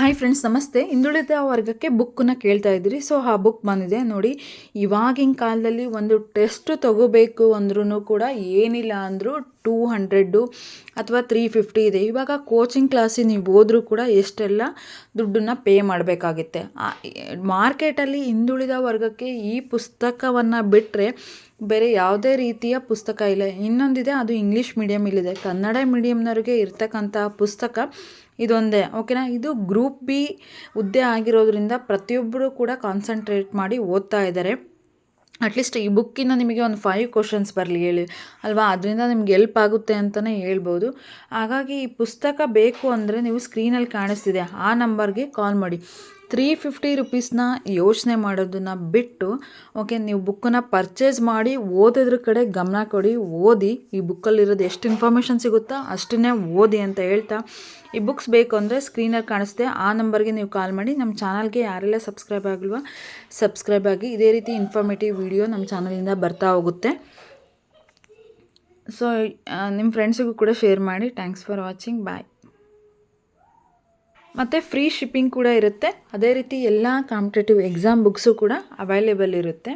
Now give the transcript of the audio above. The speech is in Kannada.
ಹಾಯ್ ಫ್ರೆಂಡ್ಸ್ ನಮಸ್ತೆ. ಹಿಂದುಳಿದ ವರ್ಗಕ್ಕೆ ಬುಕ್ಕನ್ನು ಕೇಳ್ತಾ ಇದ್ದೀರಿ. ಸೊ ಆ ಬುಕ್ ಬಂದಿದೆ. ನೋಡಿ, ಇವಾಗಿನ ಕಾಲದಲ್ಲಿ ಒಂದು ಟೆಸ್ಟ್ ತಗೋಬೇಕು ಅಂದ್ರೂ ಕೂಡ ಏನಿಲ್ಲ ಅಂದರೂ ಟೂ ಹಂಡ್ರೆಡ್ಡು ಅಥವಾ ತ್ರೀ ಫಿಫ್ಟಿ ಇದೆ. ಇವಾಗ ಕೋಚಿಂಗ್ ಕ್ಲಾಸಿಗೆ ನೀವು ಹೋದರೂ ಕೂಡ ಎಷ್ಟೆಲ್ಲ ದುಡ್ಡನ್ನು ಪೇ ಮಾಡಬೇಕಾಗುತ್ತೆ. ಮಾರ್ಕೆಟಲ್ಲಿ ಹಿಂದುಳಿದ ವರ್ಗಕ್ಕೆ ಈ ಪುಸ್ತಕವನ್ನು ಬಿಟ್ಟರೆ ಬೇರೆ ಯಾವುದೇ ರೀತಿಯ ಪುಸ್ತಕ ಇಲ್ಲ. ಇನ್ನೊಂದಿದೆ, ಅದು ಇಂಗ್ಲೀಷ್ ಮೀಡಿಯಮಲ್ಲಿದೆ ಕನ್ನಡ ಮೀಡಿಯಮ್ನವ್ರಿಗೆ ಇರ್ತಕ್ಕಂಥ ಪುಸ್ತಕ ಇದೊಂದೇ. ಓಕೆನಾ? ಇದು ಗ್ರೂಪ್ ಬಿ ಹುದ್ದೆ ಆಗಿರೋದ್ರಿಂದ ಪ್ರತಿಯೊಬ್ಬರು ಕೂಡ ಕಾನ್ಸಂಟ್ರೇಟ್ ಮಾಡಿ ಓದ್ತಾ ಇದ್ದಾರೆ. ಅಟ್ಲೀಸ್ಟ್ ಈ ಬುಕ್ಕಿಂದ ನಿಮಗೆ ಒಂದು ಫೈವ್ ಕ್ವಶನ್ಸ್ ಬರಲಿ ಹೇಳಿ. ಅಲ್ವಾ? ಅದರಿಂದ ನಿಮ್ಗೆ ಎಲ್ಪ್ ಆಗುತ್ತೆ ಅಂತಲೇ ಹೇಳ್ಬೋದು. ಹಾಗಾಗಿ ಈ ಪುಸ್ತಕ ಬೇಕು ಅಂದರೆ ನೀವು ಸ್ಕ್ರೀನಲ್ಲಿ ಕಾಣಿಸ್ತಿದೆ. ಆ ನಂಬರ್ಗೆ ಕಾಲ್ ಮಾಡಿ. ತ್ರೀ ಫಿಫ್ಟಿ ರುಪೀಸ್ನ ಯೋಚನೆ ಮಾಡೋದನ್ನು ಬಿಟ್ಟು ಓಕೆ ನೀವು ಬುಕ್ಕನ್ನ ಪರ್ಚೇಸ್ ಮಾಡಿ, ಓದೋದ್ರ ಕಡೆ ಗಮನ ಕೊಡಿ, ಓದಿ, ಈ ಬುಕ್ಕಲ್ಲಿರೋದು ಎಷ್ಟು ಇನ್ಫಾರ್ಮೇಷನ್ ಸಿಗುತ್ತೋ ಅಷ್ಟನ್ನೇ ಓದಿ ಅಂತ ಹೇಳ್ತಾ, ಈ ಬುಕ್ಸ್ ಬೇಕು ಅಂದರೆ ಸ್ಕ್ರೀನಲ್ಲಿ ಕಾಣಿಸ್ತೆ ಆ ನಂಬರ್ಗೆ ನೀವು ಕಾಲ್ ಮಾಡಿ ನಮ್ಮ ಚಾನಲ್ಗೆ ಯಾರೆಲ್ಲ ಸಬ್ಸ್ಕ್ರೈಬ್ ಆಗಲ್ವಾ ಸಬ್ಸ್ಕ್ರೈಬ್ ಆಗಿ ಇದೇ ರೀತಿ ಇನ್ಫಾರ್ಮೇಟಿವ್ ವಿಡಿಯೋ ನಮ್ಮ ಚಾನಲಿಂದ ಬರ್ತಾ ಹೋಗುತ್ತೆ. ಸೊ ನಿಮ್ಮ ಫ್ರೆಂಡ್ಸಿಗೂ ಕೂಡ ಶೇರ್ ಮಾಡಿ ಥ್ಯಾಂಕ್ಸ್ ಫಾರ್ ವಾಚಿಂಗ್ ಬಾಯ್ ಮತ್ತು ಫ್ರೀ ಶಿಪ್ಪಿಂಗ್ ಕೂಡ ಇರುತ್ತೆ. ಅದೇ ರೀತಿ ಎಲ್ಲ ಕಾಂಪಿಟೇಟಿವ್ ಎಕ್ಸಾಮ್ ಬುಕ್ಸು ಕೂಡ ಅವೈಲೇಬಲ್ ಇರುತ್ತೆ.